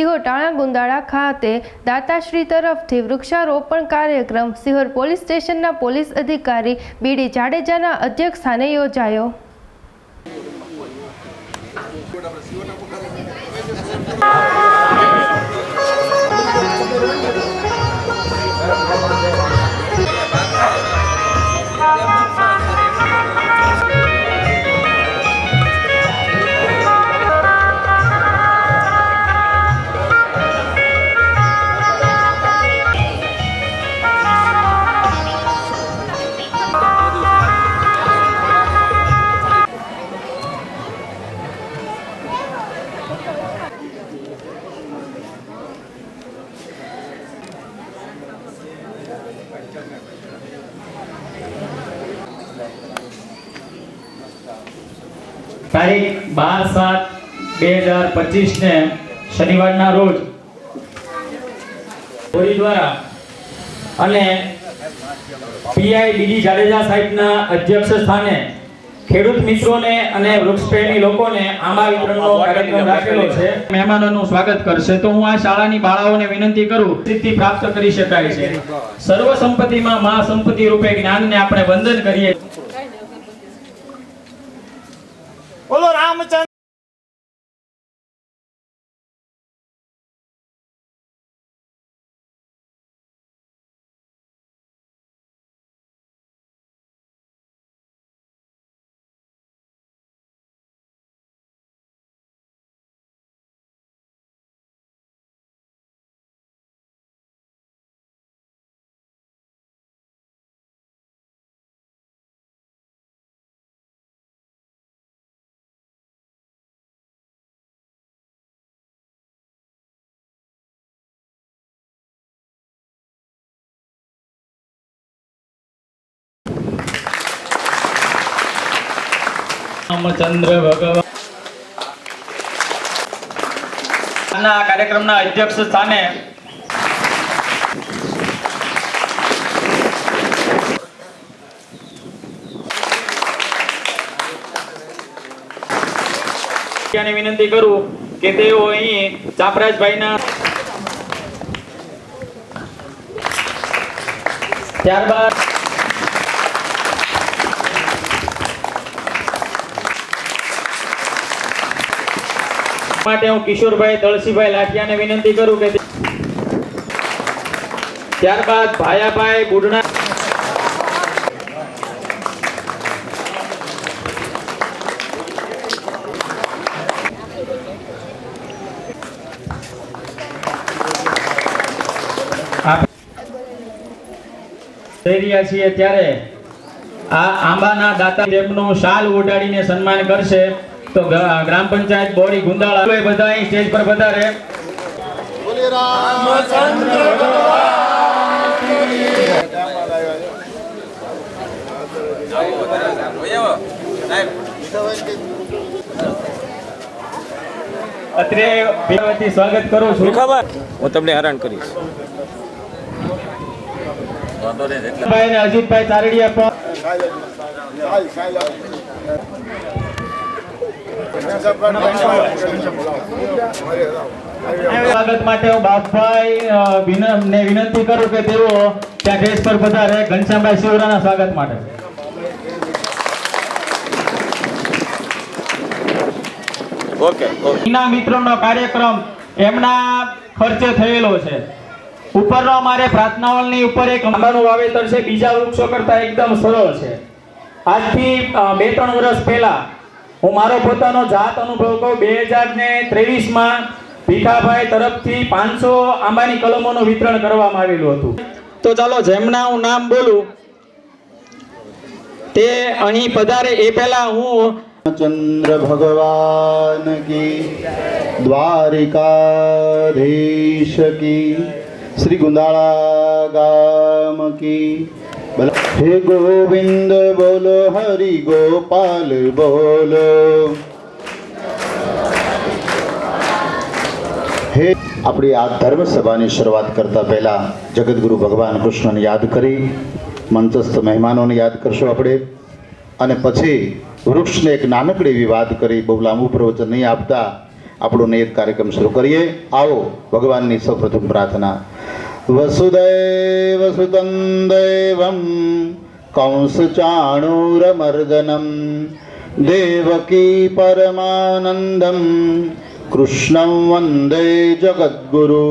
સિહોર ટાણા ગુંદાળા ખાતે દાતાશ્રી તરફથી વૃક્ષારોપણ કાર્યક્રમ સિહોર પોલીસ સ્ટેશનના પોલીસ અધિકારી બીડી જાડેજાના અધ્યક્ષ સ્થાને યોજાયો. તારીખ બાર સાત બે હજાર પચીસને શનિવારના રોજ દ્વારા અને પીઆઈ ડીડી જાડેજા સાહેબના અધ્યક્ષ સ્થાને ખેડૂત મિત્રોને અને વૃક્ષપ્રેમી લોકોને આંબા વિતરણનો કાર્યક્રમ રાખેલો છે. મહેમાનોનું સ્વાગત કરશે. તો હું આ શાળાની બાળાઓને વિનંતી કરું સિદ્ધિ પ્રાપ્ત કરી શકાય છે. સર્વ સંપત્તિમાં મહા સંપત્તિ રૂપે જ્ઞાનને આપણે વંદન કરીએ. રામચંદ્ર વિનંતી કરું કે તેઓ અહીં ચાપરાજભાઈના ત્યારબાદ માટે હું કિશોરભાઈ તળસીભાઈ લાઠિયાને વિનંતી કરું કે ત્યારબાદ ભાયાભાઈ બુડણા ત્યારે આ આંબાના દાતા તેમનું શાલ ઉડાડીને સન્માન કરશે. તો ગ્રામ પંચાયત બોરી ગુંદાળા. એ બધા અહીં સ્ટેજ પર વધારે અત્રે ભીમાવતી સ્વાગત કરું છું. ખબર? હું તમને હેરાન કરીશ. અજીતભાઈ ચારડિયા પણ. સ્વાગત માટે બાપભાઈ ને વિનંતી કરું કે તેઓ ત્યાં સ્ટેજ પર પધારે ઘનશ્યામભાઈ શિવરાના સ્વાગત માટે. Okay okay. એના મિત્રોનો કાર્યક્રમ એમના ખર્ચે થયેલો છે. ઉપરનો અમારે પ્રાર્થનાવલની ઉપર એક આંબાનું વાવેતર છે. બીજા વૃક્ષો કરતા એકદમ સરળ છે. આજથી બે ત્રણ વર્ષ પહેલા હું મારો પોતાનો જાત અનુભવ કહું, બે હજાર ને ત્રેવીસમાં ભીખાભાઈ તરફથી પાંચસો આંબાની કલમોનું વિતરણ કરવામાં આવેલું હતું. તો ચાલો, જેમના હું નામ બોલું, તે અહીં પધારે. એ પહેલા હું ચંદ્ર ભગવાન કી, દ્વારિકાધીશ કી, શ્રી ગુંદાળા ગામ કી હે ગોવિંદ, બોલો, હરિ ગોપાલ, બોલો. હે, આપણી આ ધર્મ સભાની શરૂઆત કરતા પહેલા જગતગુરુ ભગવાન કૃષ્ણને યાદ કરી મંચસ્થ મહેમાનોને યાદ કરશું આપણે. અને પછી વૃક્ષને એક નાનકડી એવી વાત કરી, બહુ લાંબુ પ્રવચન નહીં આપતા. આપણો નિયત કાર્યક્રમ શરૂ કરીએ. આવો ભગવાનની સૌપ્રથમ પ્રાર્થના. વસુદેવ સુતમ દૈવમ કંસ ચાણૂરમર્દનમ દેવકી પરમાનંદમ કૃષ્ણં વંદે જગદ્ગુરુ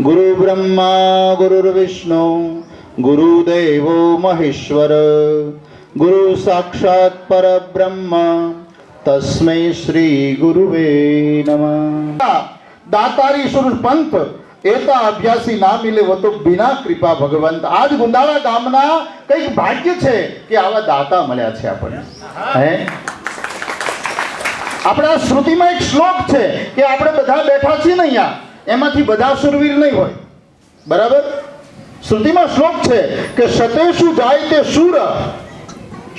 ગુરુ બ્રહ્મા ગુરુર્વિષ્ણુ ગુરુદેવો મહેશ્વર ગુરુ સાક્ષાત પરબ્રહ્મ તસ્મૈ શ્રી ગુરુવે નમઃ દાતારી સુર પંથ એતા અભ્યાસી ના મિલે વો તો બિના કૃપા ભગવંત. આજ ગુંદાળા ગામના કંઈક ભાગ્ય છે કે આવા દાતા મળ્યા છે આપણને. હે. આપણા શ્રુતિમાં એક શ્લોક છે કે આપણે બધા બેઠા છીએ ને અહીંયા એમાંથી બધા સુરવીર નહીં હોય. બરાબર? શ્રુતિમાં શ્લોક છે કે સતેશુ જાય તે સુર.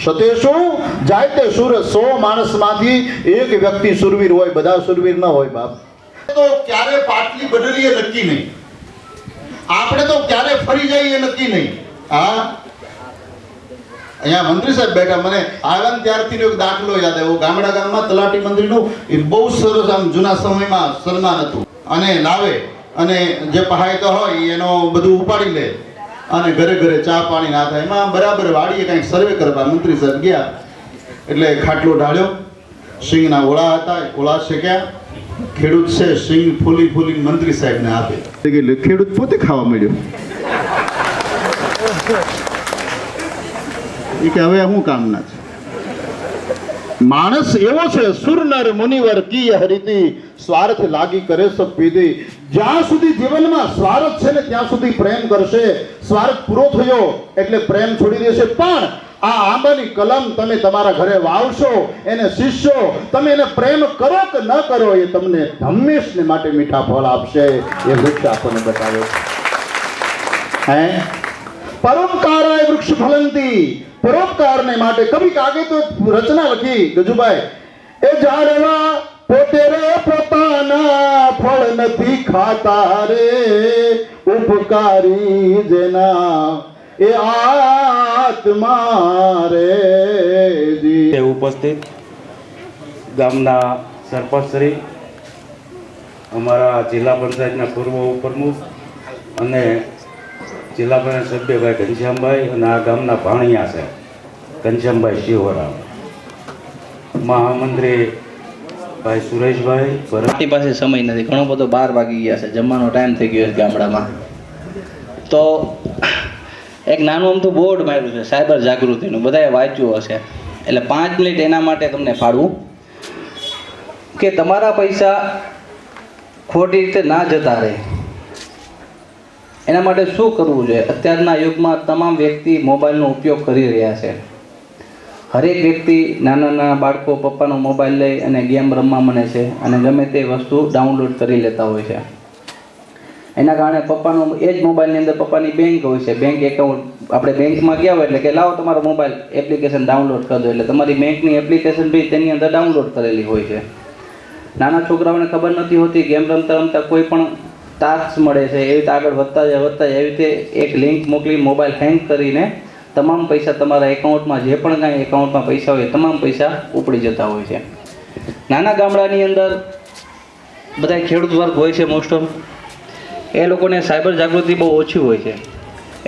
સતેશુ જાય તે સુર. સો માણસમાંથી એક વ્યક્તિ સુરવીર હોય બધા સુરવીર ન હોય બાપ. તો ક્યારે પાટલી બદલીએ નક્કી નહીં. આપણે તો ક્યારે ફરી જઈએ નક્કી નહીં. હા? અહીંયા મંત્રી સાહેબ બેઠા, મને આવ્યા ત્યારથી એક દાખલો યાદ આવ્યો. ગામડા ગામમાં તલાટી મંત્રીનું એ બહુ સરસ આમ જૂના સમયમાં સન્માન હતું. અને લાવે, અને જે પહાયતો હોય એનો બધું ઉપાડી લે. અને ઘરે ઘરે ચા પાણી ના થાય. એમાં બરાબર વાડીએ કંઈક સર્વે કરવા મંત્રી સાહેબ ગયા. એટલે ખાટલો ઢાળ્યો. સિંગના ઓળા હતા, ઓળા શેક્યા. ખેડૂત છે સિંગ ફૂલી ફૂલી મંત્રી સાહેબને આપે. એટલે ખેડૂત પોતે ખાવા મળ્યો. એ કે હવે હું કામના છે? માણસ એવો છે, સુરનર મુનિવર કીય હરિતિ, સ્વાર્થ લાગી કરે સબ પીધી જ્યાં સુધી જીવનમાં સ્વાર્થ છે ને ત્યાં સુધી પ્રેમ કરશે, સ્વાર્થ પૂરો થયો એટલે પ્રેમ છોડી દેશે. પણ આ આંબાની કલમ તમે તમારા ઘરે વાવશો, એને શીશો તમે એને પ્રેમ કરો કે ન કરો એ તમને હંમેશને માટે મીઠા ફળ આપશે. એ વૃક્ષ આપણને બતાવે છે. હે? પરમકારાય વૃક્ષ ફલંતી. પરોપકારને માટે કવિ કાગે તો રચના લખી ગજુભાઈ, એ ઝાડવા પોતે રે પોતાના ફળ નથી ખાતા રે, ઉપકારી જેના, એ આત્મા રે ઉપસ્થિત ગામના સરપંચશ્રી અમારા જિલ્લા પંચાયતના પૂર્વ ઉપપ્રમુખ અને જિલ્લા પંચાયત સભ્ય ભાઈ ઘનશ્યામભાઈ અને આ ગામના ભાણિયા છે. ઘનશ્યામભાઈ શિવરામ મહામંત્રી ભાઈ સુરેશભાઈ, ભરતી પાસે સમય નથી. ઘણો બધો બાર વાગી ગયા છે. જમવાનો ટાઈમ થઈ ગયો છે ગામડામાં. તો એક નાનું અમથું બોર્ડ માર્યું છે, સાયબર જાગૃતિનું. બધાએ વાંચ્યું હશે. એટલે પાંચ મિનિટ એના માટે તમને ફાળવું. કે તમારા પૈસા ખોટી રીતે ના જતા રહે. એના માટે શું કરવું જોઈએ? અત્યારના યુગમાં તમામ વ્યક્તિ મોબાઈલનો ઉપયોગ કરી રહ્યા છે. હરેક વ્યક્તિ નાના નાના બાળકો પપ્પાનો મોબાઈલ લઈ અને ગેમ રમવા મને છે અને ગમે તે વસ્તુ ડાઉનલોડ કરી લેતા હોય છે. એના કારણે પપ્પાનો એ જ મોબાઈલની અંદર પપ્પાની બેંક હોય છે. બેંક એકાઉન્ટ આપણે બેંકમાં ગયા હોય એટલે કે લાવો તમારો મોબાઈલ એપ્લિકેશન ડાઉનલોડ કરી દો એટલે તમારી બેંકની એપ્લિકેશન બી તેની અંદર ડાઉનલોડ કરેલી હોય છે. નાના છોકરાઓને ખબર નથી હોતી, ગેમ રમતા રમતા કોઈ પણ ટાસ્ક મળે છે, એવી રીતે આગળ વધતા જાય વધતા જાય, એવી રીતે એક લિંક મોકલી મોબાઈલ હેંગ કરીને તમામ પૈસા તમારા એકાઉન્ટમાં જે પણ કાંઈ એકાઉન્ટમાં પૈસા હોય તમામ પૈસા ઉપડી જતા હોય છે. નાના ગામડાની અંદર બધા ખેડૂત વર્ગ હોય છે મોસ્ટ ઓફ એ લોકોને સાયબર જાગૃતિ બહુ ઓછી હોય છે.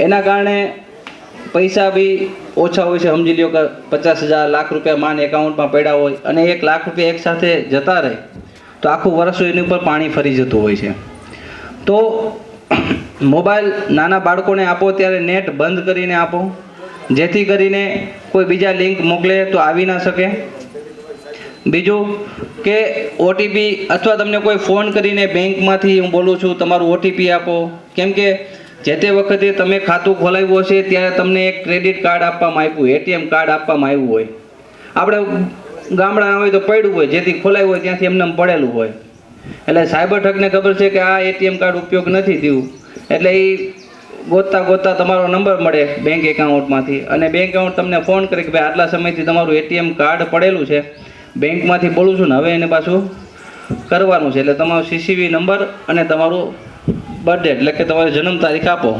એના કારણે પૈસા બી ઓછા હોય છે, સમજી લ્યો કે પચાસ હજાર, લાખ રૂપિયા માન એકાઉન્ટમાં પડ્યા હોય અને એક લાખ રૂપિયા એકસાથે જતા રહે, તો આખું વર્ષ એની ઉપર પાણી ફરી જતું હોય છે. તો મોબાઈલ નાના બાળકોને આપો ત્યારે નેટ બંધ કરીને આપો. જેથી કરીને કોઈ બીજા લિંક મોકલે તો આવી ના શકે. બીજું કે ઓટીપી અથવા તમને કોઈ ફોન કરીને બેંકમાંથી હું બોલું છું, તમારું ઓટીપી આપો. કેમ કે જે તે વખતે તમે ખાતું ખોલાવ્યું હશે ત્યારે તમને એક ક્રેડિટ કાર્ડ આપવામાં આવ્યું એટીએમ કાર્ડ આપવામાં આવ્યું હોય. આપણે ગામડાના હોય તો પડ્યું હોય, જેથી ખોલાવ્યું હોય ત્યાંથી એમને પડેલું હોય. એટલે સાયબર ઠગને ખબર છે કે આ એટીએમ કાર્ડ ઉપયોગ નથી થયું. એટલે એ ગોતતા ગોતતા તમારો નંબર મળે બેંક એકાઉન્ટમાંથી અને બેંક એકાઉન્ટ તમને ફોન કરે કે ભાઈ આટલા સમયથી તમારું એટીએમ કાર્ડ પડેલું છે. બેંકમાંથી બોલું છું ને હવે એને પાછું કરવાનું છે. એટલે તમારો સીસીવી નંબર અને તમારું બર્થડે એટલે કે તમારી જન્મ તારીખ આપો.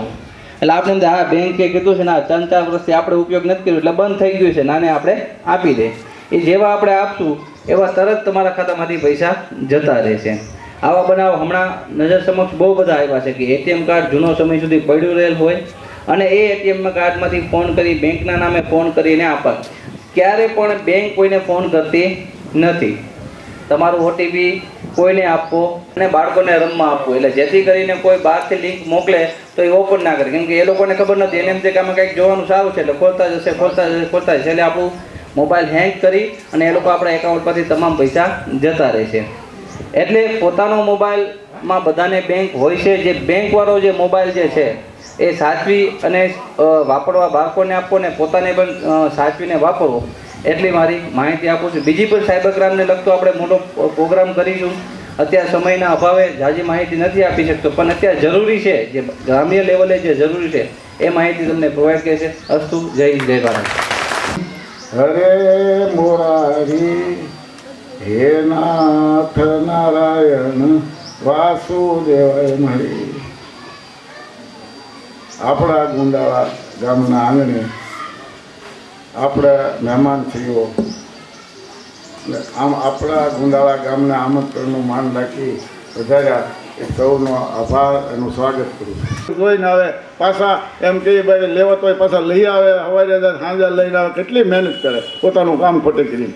એટલે આપણે એમ આ બેંકે કીધું છે ને, આ ત્રણ ચાર વર્ષથી આપણે ઉપયોગ નથી કર્યો, એટલે બંધ થઈ ગયું છે. નાને આપણે આપી દે. એ જેવા આપણે આપશું એવા તરત તમારા ખાતામાંથી પૈસા જતા રહેશે. આવા બનાવ હમણાં નજર સમક્ષ બહુ બધા આવ્યા છે કે એટીએમ કાર્ડ જૂનો સમય સુધી પડ્યું રહેલ હોય અને એ એટીએમ કાર્ડમાંથી ફોન કરી બેંકના નામે ફોન કરીને આપવા ક્યારે પણ બેંક કોઈને ફોન કરતી નથી. તમારું ઓટીપી કોઈને આપવો અને બાળકોને રમવા આપવું એટલે જેથી કરીને કોઈ બહારથી લિંક મોકલે તો એ ઓપન ના કરે. કેમ કે એ લોકોને ખબર નથી. એને એમ કે આમાં કંઈક જોવાનું સારું છે એટલે ખોલતા જશે ખોલતા જશે ખોલતા જશે. એટલે આપણું મોબાઈલ હેંગ કરી અને એ લોકો આપણા એકાઉન્ટ પરથી તમામ પૈસા જતા રહે છે. એટલે પોતાનો મોબાઈલમાં બધાને બેંક હોય છે, જે બેંકવાળો જે મોબાઈલ જે છે, એ સાચવી અને વાપરવા, બાળકોને આપવો ને પોતાને પણ સાચવીને વાપરવો, એટલી મારી માહિતી આપું છું. બીજી પણ સાયબર ક્રાઇમને લગતો આપણે મોટો પ્રોગ્રામ કરીશું. અત્યારે સમયના અભાવે જાજી માહિતી નથી આપી શકતો, પણ અત્યારે જરૂરી છે, જે ગ્રામ્ય લેવલે જે જરૂરી છે, એ માહિતી તમને પ્રોવાઈડ કરશે અસ્તુ, જય જય ભારત. હરે મોરારી, હે નાથ નારાયણ, વાસુદેવાય મળી. આપણા ગુંડાળા ગામના આંગણે આપણા મહેમાનશ્રીઓ થયો આમ આપણા ગુંડાળા ગામના આમંત્રણનું માન રાખી વધાર્યા એ સૌનો આભાર એનું સ્વાગત કરું છું. જોઈને આવે પાછા એમ કહીએ ભાઈ લેવા તોય પાછા લઈ આવે હવાઈ જાય સાંજે લઈને આવે કેટલી મહેનત કરે પોતાનું કામ ખોટે કરીને.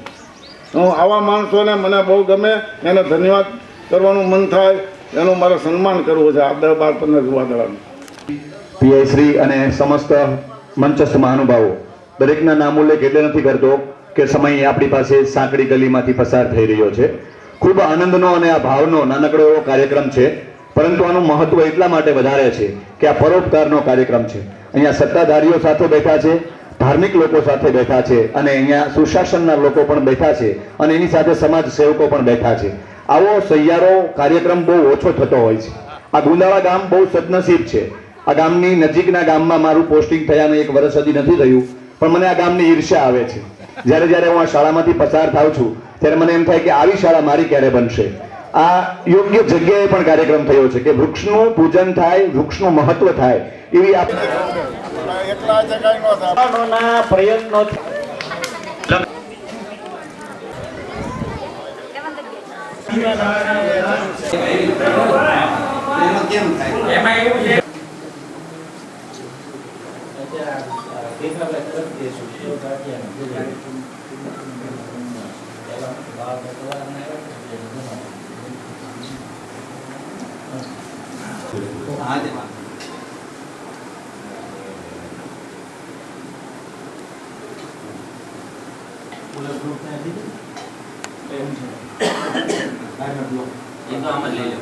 હું આવા માણસોને મને બહુ ગમે એને ધન્યવાદ કરવાનું મન થાય એનું મારે સન્માન કરવું છે આ દસ બાર પંદર જુવાદળાનું. પીઆઈ શ્રી અને સમસ્ત મંચસ્થ મહાનુભાવો દરેકના નામ ઉલ્લેખ એટલે નથી કરતો કે સમય આપણી પાસે સાંકડી ગલીમાંથી પસાર થઈ રહ્યો છે. ખૂબ આનંદનો અને આ ભાવનો નાનકડો એવો કાર્યક્રમ છે. પરંતુ આનું મહત્વ એટલા માટે વધારે છે કે આ પરોપકારનો કાર્યક્રમ છે. અહીંયા સત્તાધારીઓ સાથે બેઠા છે, ધાર્મિક લોકો સાથે બેઠા છે અને અહીંયા સુશાસનના લોકો પણ બેઠા છે અને એની સાથે સમાજ સેવકો પણ બેઠા છે. આવો સહિયારો કાર્યક્રમ બહુ ઓછો થતો હોય છે. આ ગુંદાળા ગામ બહુ સદનસીબ છે. આ ગામની નજીકના ગામમાં મારું પોસ્ટિંગ થયાને એક વર્ષ હજી નથી થયું, પણ મને આ ગામની ઈર્ષ્યા આવે છે. જ્યારે જ્યારે હું આ શાળામાંથી પસાર થાઉં છું ત્યારે મને એમ થાય કે આવી શાળા મારી ક્યારે બનશે? આ યોગ્ય જગ્યાએ પણ કાર્યક્રમ થયો છે કે વૃક્ષનું પૂજન થાય વૃક્ષનું મહત્વ થાય એવી एक लाख एक्टर देश हो गया क्या है चलो बात करते हैं आज पूरा ग्रुप में अभी टाइम है। टाइम है ये तो हम ले लो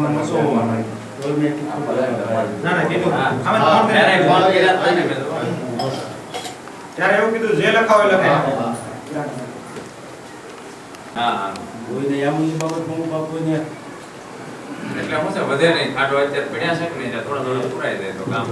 નો ત્યારે એવું કીધું જે લખાવે એટલે હું છે વધે નહીં. ખાડો અત્યારે પડ્યા છે કે નહીં થોડા થોડા પુરાઈ જાય તો કામ